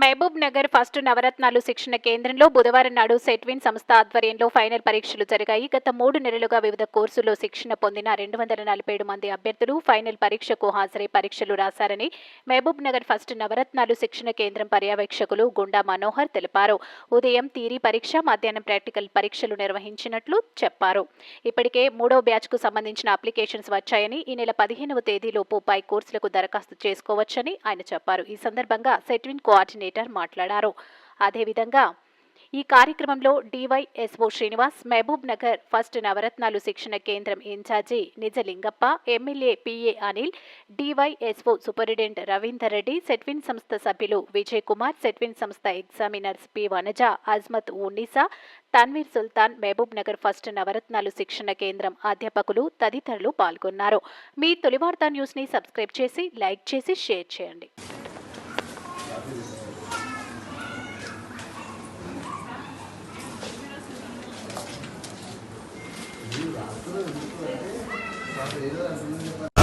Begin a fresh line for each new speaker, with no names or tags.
Mahabub Nagar first నవరత్నాలు శిక్షణ కేంద్రంలో బుధవారం నాడు సెట్విన్ సంస్థ ఆధ్వర్యంలో ఫైనల్ పరీక్షలు జరిగాయి. గత మూడు నెలలుగా వివిధ కోర్సుల్లో శిక్షణ పొందిన రెండు వందల నలభై ఏడు మంది అభ్యర్థులు ఫైనల్ పరీక్షకు హాజరై పరీక్షలు రాశారని మహబూబ్ నగర్ ఫస్ట్ నవరత్నాలు శిక్షణ కేంద్రం పర్యవేక్షకులు గుండా మనోహర్ తెలిపారు. ఉదయం థీరీ పరీక్ష మధ్యాహ్నం ప్రాక్టికల్ పరీక్షలు నిర్వహించినట్లు చెప్పారు. ఇప్పటికే మూడో బ్యాచ్కు సంబంధించిన అప్లికేషన్స్ వచ్చాయని ఈ నెల పదిహేనవ తేదీలోపు పై కోర్సులకు దరఖాస్తు చేసుకోవచ్చని ఆయన చెప్పారు. ఈ సందర్భంగా సెట్విన్ కోఆర్డినేటర్ మాట్లాడారు. అదేవిధంగా ఈ కార్యక్రమంలో డివైఎస్ఓ శ్రీనివాస్ మహబూబ్ నగర్ ఫస్ట్ నవరత్నాలు శిక్షణ కేంద్రం incharge Nijalingappa MLA PA Anil DYSO superintendent Ravinder Reddy SETWIN సంస్థ సభ్యులు విజయ్ కుమార్ సెట్విన్ సంస్థ examiners P Vanaja Azmath Unnisa Tanveer Sultan Mahabubnagar first నవరత్నాలు శిక్షణ కేంద్రం అధ్యాపకులు తదితరులు పాల్గొన్నారు. మీ తొలివార్త న్యూస్ని న్యూస్ని సబ్స్క్రైబ్ చేసి లైక్ చేసి షేర్ చేయండి. Gracias.